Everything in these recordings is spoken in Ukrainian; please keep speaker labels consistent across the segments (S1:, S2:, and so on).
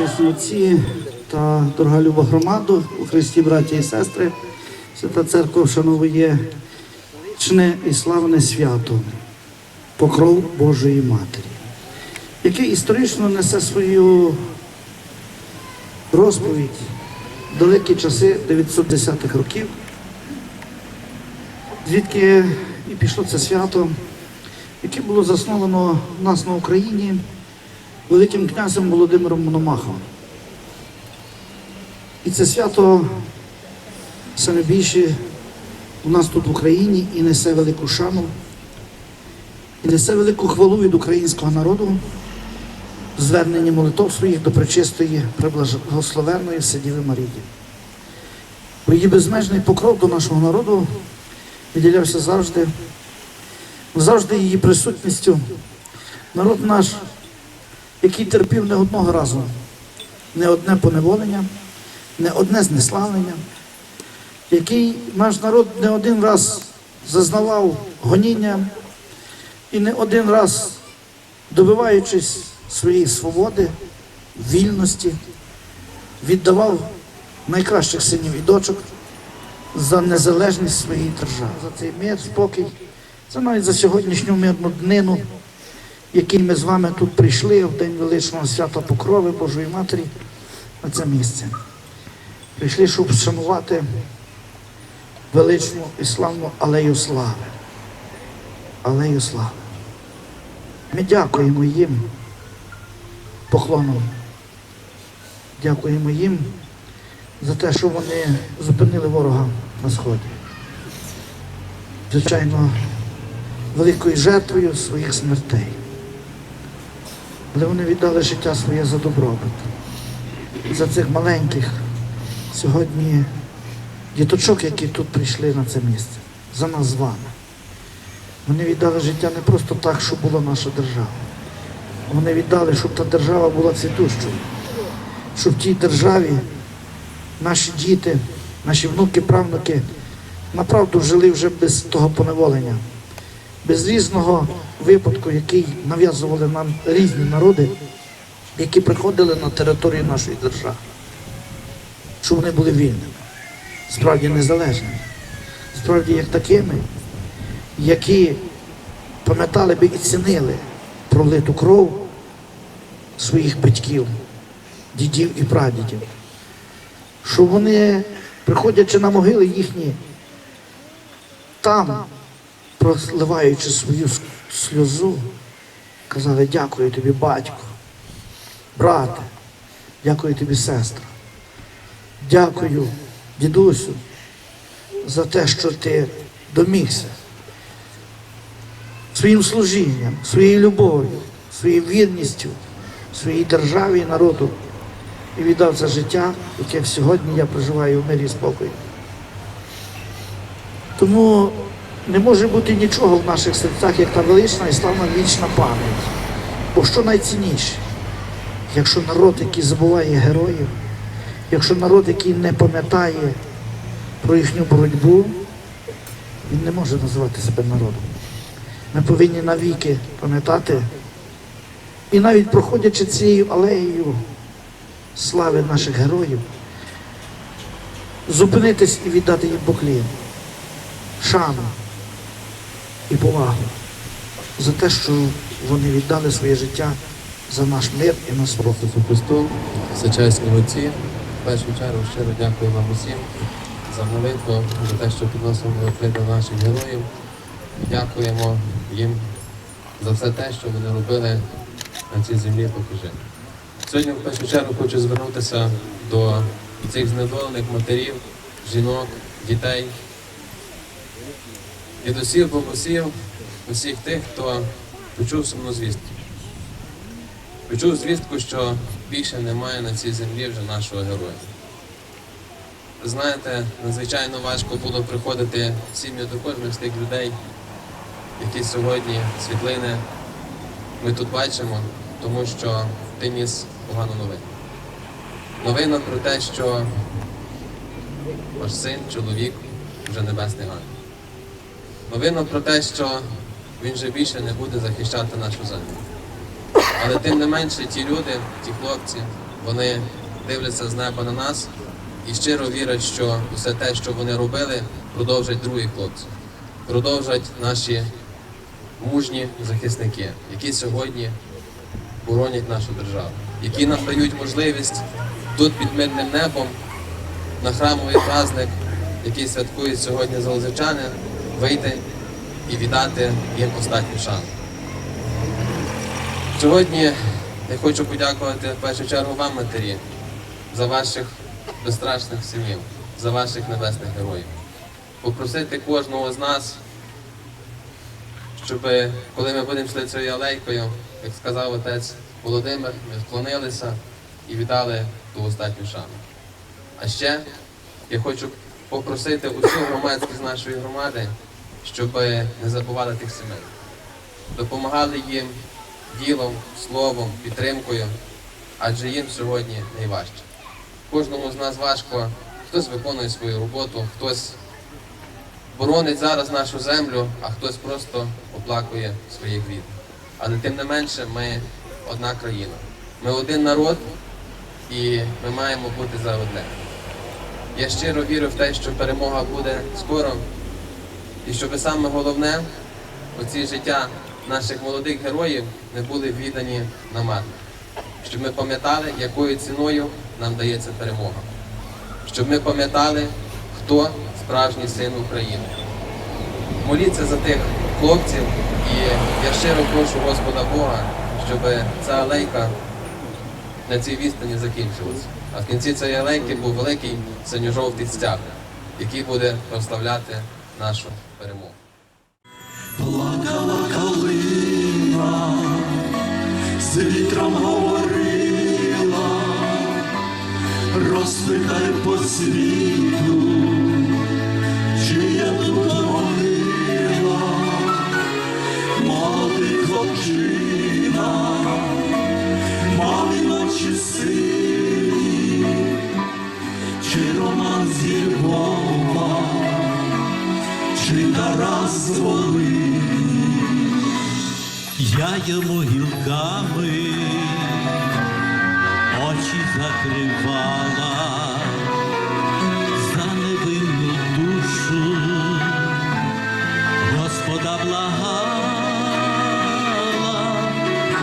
S1: Отці та дорога люба громаду у Христі, браті і сестри, Свята Церква вшановує чне і славне свято, покров Божої Матері, яке історично несе свою розповідь в далекі часи 910-х років, звідки і пішло це свято, яке було засновано в нас на Україні великим князем Володимиром Мономахом. І це свято саме більше у нас тут в Україні і несе велику шану, і несе велику хвалу від українського народу, звернення молитов своїх до пречистої, преблагословенної Сидіви Марії. Про її безмежний покров до нашого народу виділявся завжди, завжди її присутністю. Народ наш, який терпів не одного разу, не одне поневолення, не одне знеславлення, який наш народ не один раз зазнавав гоніння і не один раз, добиваючись своєї свободи, вільності, віддавав найкращих синів і дочок за незалежність своєї держави, за цей мир, спокій, це навіть за сьогоднішню мирну днину, який ми з вами тут прийшли в День величного свята Покрови Божої Матері на це місце. Прийшли, щоб вшанувати величну і славну алею слави. Алею слави. Ми дякуємо їм поклоном. Дякуємо їм за те, що вони зупинили ворога на сході. Звичайно, великою жертвою своїх смертей. Але вони віддали життя своє за добробут. За цих маленьких сьогодні діточок, які тут прийшли на це місце, за нас з вами. Вони віддали життя не просто так, щоб була наша держава. Вони віддали, щоб та держава була цвітущою, щоб в тій державі наші діти, наші внуки, правнуки направду жили вже без того поневолення, без різного випадку, який нав'язували нам різні народи, які приходили на територію нашої держави, щоб вони були вільними, справді незалежними, справді як такими, які пам'ятали би і цінили пролиту кров своїх батьків, дідів і прадідів. Що вони, приходячи на могили їхні, там, проливаючи свою сльозу, казали, дякую тобі, батько, брате, дякую тобі, сестра. Дякую, дідусю, за те, що ти домігся своїм служінням, своєю любов'ю, своєю вірністю, своїй державі і народу і віддав це життя, яке сьогодні я проживаю в мирі і спокої. Тому не може бути нічого в наших серцях, як та велична і славна вічна пам'ять. Бо що найцінніше, якщо народ, який забуває героїв, якщо народ, який не пам'ятає про їхню боротьбу, він не може називати себе народом. Ми повинні навіки пам'ятати і навіть проходячи цією алеєю слави наших героїв, зупинитись і віддати їм поклін, шану і повагу за те, що вони віддали своє життя за наш мир і спокій.
S2: Ісусу Христу, Всечесні Отці, в першу чергу щиро дякую вам усім за молитву, за те, що підносимо молитви до наших героїв. Дякуємо їм за все те, що вони робили на цій землі покажи. Сьогодні в першу чергу хочу звернутися до цих знедолених матерів, жінок, дітей, дідусів, бабусів, усіх тих, хто почув сумну звістку. Почув звістку, що більше немає на цій землі вже нашого героя. Знаєте, надзвичайно важко було приходити в сім'ю до кожних з тих людей, які сьогодні світлини ми тут бачимо, тому що ти ніс погану новину. Новина про те, що ваш син, чоловік, вже небесний ангел. Новина про те, що він вже більше не буде захищати нашу землю. Але тим не менше ті люди, ті хлопці, вони дивляться з неба на нас і щиро вірять, що все те, що вони робили, продовжать другі хлопці, продовжать наші мужні захисники, які сьогодні боронять нашу державу, які нам дають можливість тут під мирним небом на храмовий праздник, який святкують сьогодні залозичани, вийти і віддати їм останню шану. Сьогодні я хочу подякувати в першу чергу вам, матері, за ваших безстрашних синів, за ваших небесних героїв. Попросити кожного з нас, щоб коли ми будемо йшли цією алейкою, як сказав отець Володимир, ми вклонилися і віддали ту останню шану. А ще я хочу попросити усю громадськість нашої громади, щоб не забували тих сімей. Допомагали їм ділом, словом, підтримкою, адже їм сьогодні найважче. Кожному з нас важко, хтось виконує свою роботу, хтось боронить зараз нашу землю, а хтось просто оплакує своїх рідних. Але тим не менше ми одна країна. Ми один народ і ми маємо бути за одне. Я щиро вірю в те, що перемога буде скоро, і щоб саме головне, оці життя наших молодих героїв не були віддані на марне. Щоб ми пам'ятали, якою ціною нам дається перемога. Щоб ми пам'ятали, хто справжній син України. Моліться за тих хлопців, і я щиро прошу Господа Бога, щоб ця алейка на цій відстані закінчилась. А в кінці цієї алейки був великий синьо-жовтий стяг, який буде прославляти нашу перемогу.
S3: Плакала калина, з вітром говорила, розпитай по світу, чи є тут могила, молодий хлопчина, мали ночі сині, чи роман зі Львова, чи Тарас з. Я йому гілками очі закривала за невинну душу, Господа благала,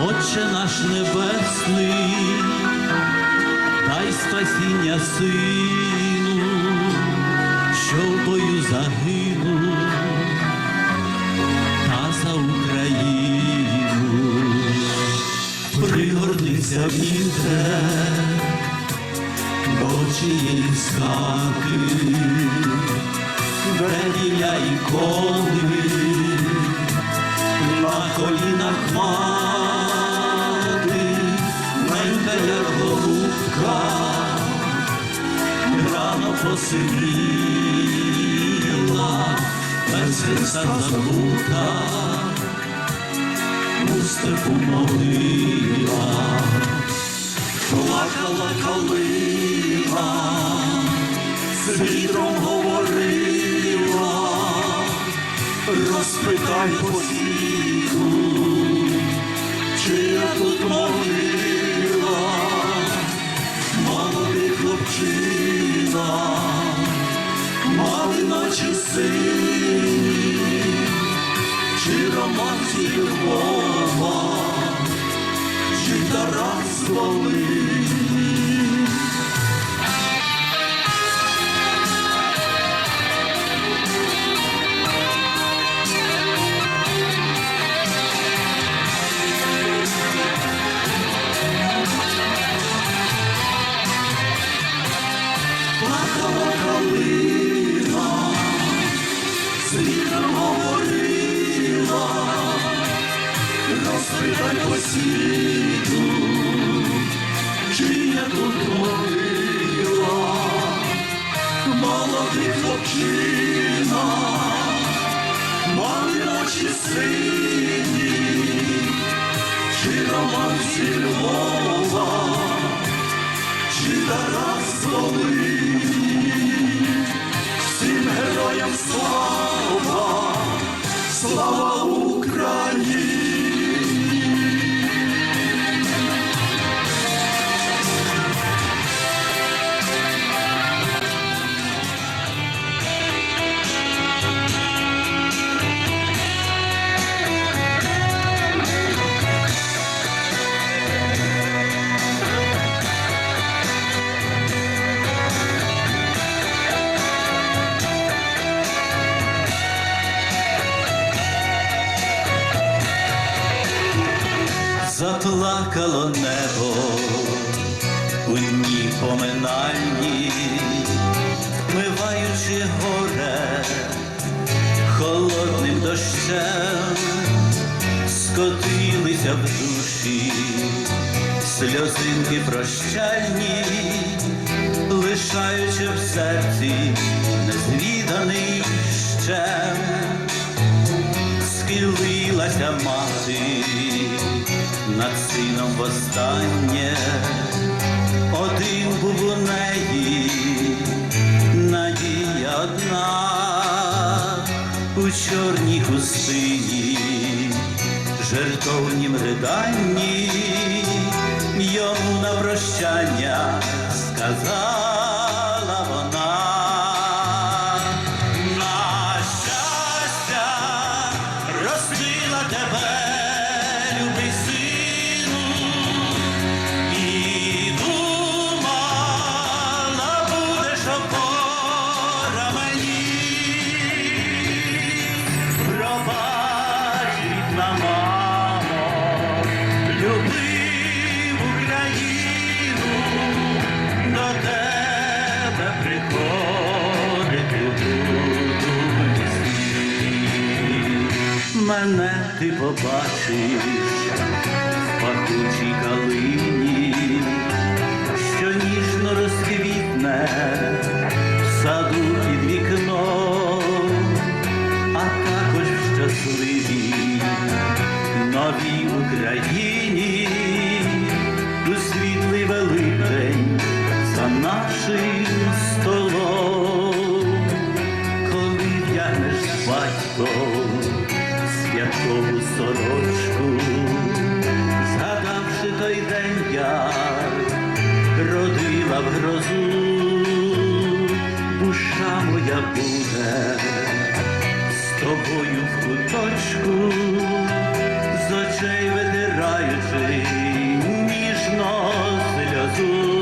S3: Отче наш небесний, спасіння сину, що в бою загинув та за Україну пригорнися вітре до чиєї скати, де біля ікони, на колінах мати, без Христа забута, у степу могила, плакала калина, з вітром говорила, розпитай по світу, чи я тут могила, чи роман зі чи Тарас з розпитай по світу, чи тут могила, молодий хлопчина, мали очі сині, чи роман зі Львова, чи Тарас з Заплакало небо у дні поминальні, ми Збиваючи горе холодним дощем, скотилися в душі, сльозинки прощальні, лишаючи в серці незвіданий щем, схилилася мати над сином востаннє, один був у неї надія одна. У чорній хустині, жертовнім риданні, йому на прощання сказала також новій Україні, у світлий великдень за нашим столом, коли в'янеш з батьком святкову сорочку, згадавши той день, як родила в грозу, душа моя буде тобою в куточку, з очей витираючи ніжно сльозу.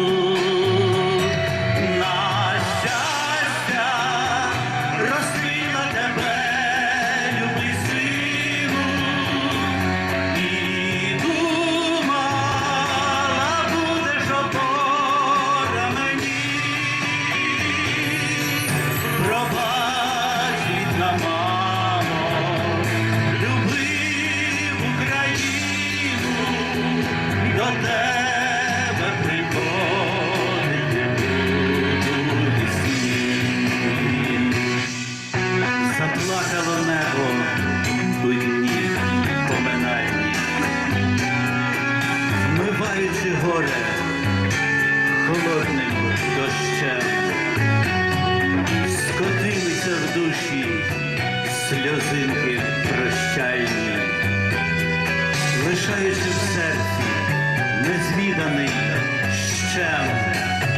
S3: Вмиваючи горе холодним дощем скотилися в душі сльозинки прощальні, лишаючи в серці незвіданий щем.